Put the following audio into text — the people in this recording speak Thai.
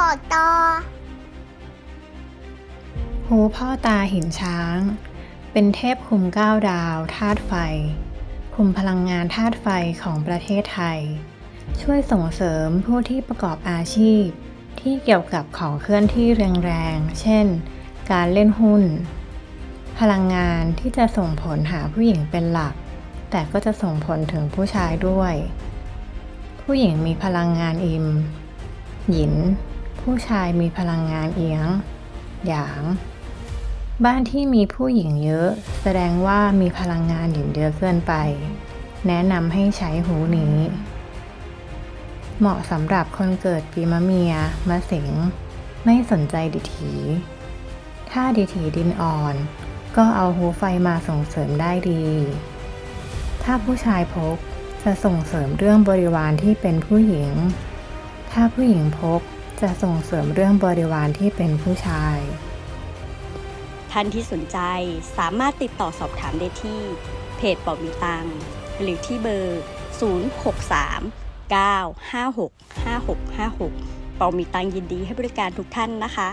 บอกต่อฮูพ่อตาหินช้าง เป็นเทพคุมเก้าดาวธาตุไฟ คุมพลังงานธาตุไฟของประเทศไทย ช่วยส่งเสริมผู้ที่ประกอบอาชีพ ที่เกี่ยวกับของเคลื่อนที่แรงๆ เช่น การเล่นหุ้น พลังงานที่จะส่งผลหาผู้หญิงเป็นหลัก แต่ก็จะส่งผลถึงผู้ชายด้วย ผู้หญิงมีพลังงานอิม หยิน ผู้ชายมีพลังงานเอียง หยาง บ้านที่มีผู้หญิงเยอะ แสดงว่ามีพลังงานหยินเยอะเกินไป แนะนำให้ใช้หูนี้ เหมาะสำหรับคนเกิดปีมะเมีย มะเสง ไม่สนใจดิถี ถ้าดิถีดินอ่อน ก็เอาหูไฟมาส่งเสริมได้ดี ถ้าผู้ชายพกจะส่งเสริมเรื่องบริวารที่เป็นผู้หญิง ถ้าผู้หญิงพกจะส่งเสริมเรื่องบริวารที่เป็นผู้ชาย ท่านที่สนใจสามารถติดต่อสอบถามได้ที่ เพจปอมีตัง หรือที่เบอร์ 063 956 5656ปอมีตังยินดีให้บริการทุกท่านนะคะ